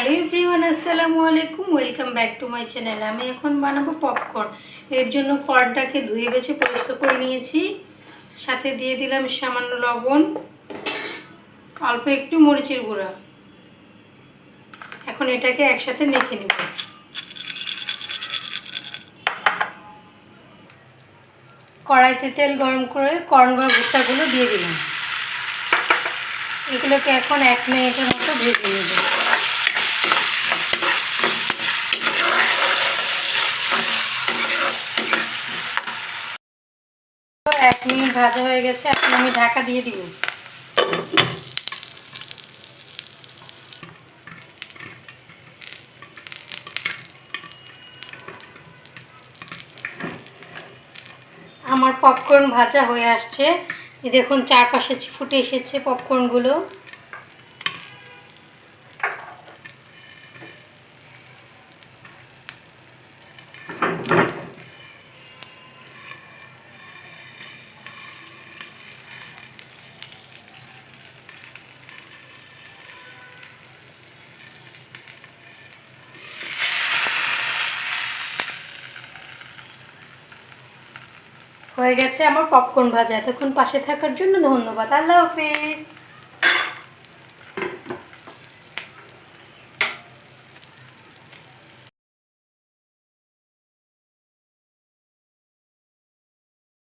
Hello everyone আসসালামু আলাইকুম welcome back to my channel আমি এখন বানাবো পপকর্ন এর জন্য কর্নটাকে ধুয়ে বেছে পরিষ্কার করে নিয়েছি। সাথে দিয়ে দিলাম সামান্য লবণ, অল্প একটু মরিচের গুঁড়া। এখন এটাকে একসাথে মেখে নেব। কড়াইতে তেল গরম করে কর্ন বা ভুট্টাগুলো দিয়ে দিলাম। এগুলোকে এখন এক মিনিটের মতো ভেজে নেব। এক মিনিট ভাজা হয়ে গেছে, এখন আমি ঢাকা দিয়ে দিব। আমার পপকর্ন ভাজা হয়ে আসছে। দেখুন, চারপাশে ফুটে এসেছে পপকর্নগুলো হয়ে গেছে আমার পপকর্ন ভাজা। এতক্ষণ পাশে থাকার জন্য ধন্যবাদ। আল্লাহ হাফেজ।